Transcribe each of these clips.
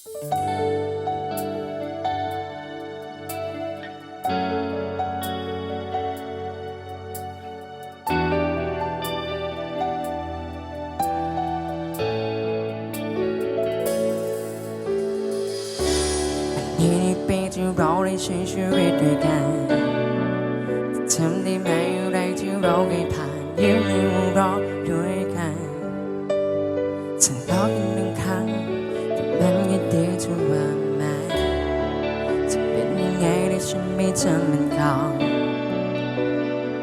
นี่ในปีที่เราได้ใช้ชีวิตด้วยกันทำได้ไหมอะไรที่เราเคยผ่านยิ้มในหัวเราะ ฉันไม่จำมันก่อน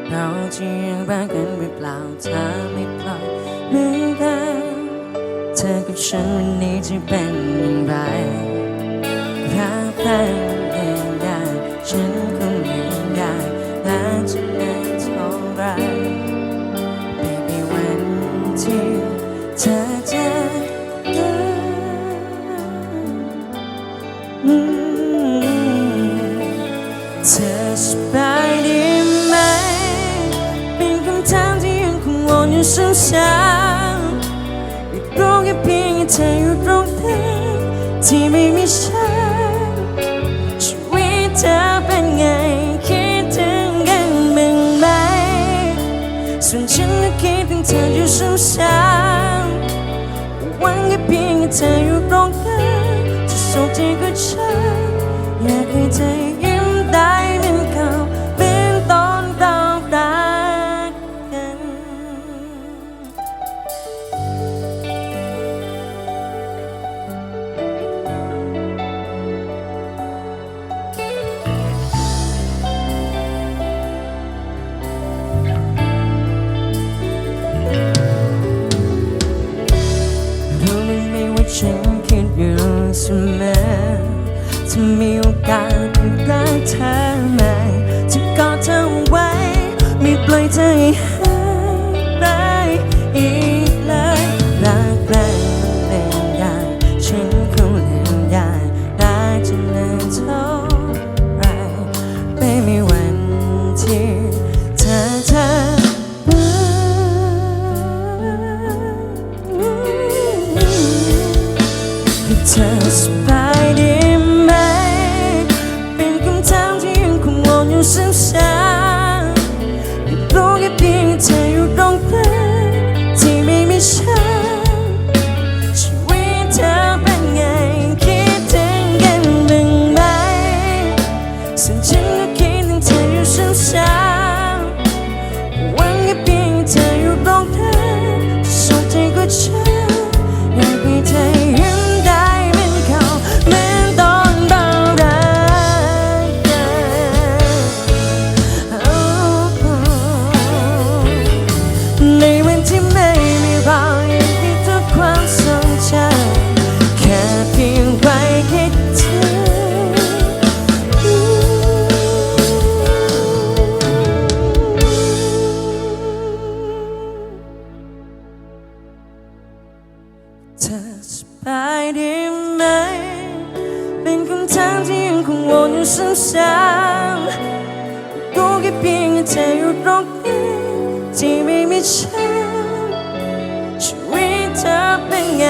เราจะยังรักกันหรือเปล่าถ้าไม่ปล่อยมือกันเธอกับฉันวันนี้จะเป็นอย่างไรรักกัน งวนอยู่ซ้ำๆอยากรู้แค่เพียงให้เธออยู่ตรงนั้นที่ไม่มีฉันชีวิตเธอเป็นไงคิดถึงกันบ้างไหมส่วนฉันก็คิดถึงเธออยู่ซ้ำๆหวังแค่เพียงให้เธออยู่ตรงนั้นจะสุขที่กับฉันอยากให้เธอ ฉันคิดอยู่เสมอถ้ามีโอกาสได้รักเธอไหมจะกอดเธอไว้ ไม่ปล่อยเธอให้หายไปอีกเลยรักแรงเล่นได้ฉันคงเล่นได้ได้จะนานเท่าไรไม่มีวันที่ เธ ธอสบายดีไหม เป็นคำถามที่ยังคงวนอยู่ซ้ำๆรู้แค่เพียงให้เธออยู่ตรงนั้ที่ไม่มีฉันชีวิตเธอเป็นไง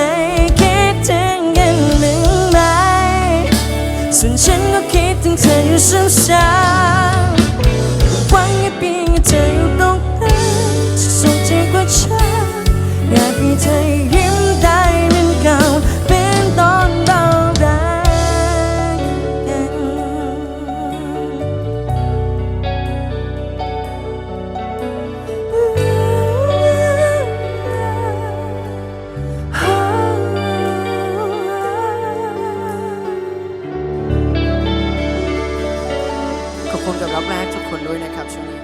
คิดถึงกันบ้างไหมส่วนฉันก็คิดถึงเธออยู่ซ้ำๆ คนด้วยนะครับช่วงนี้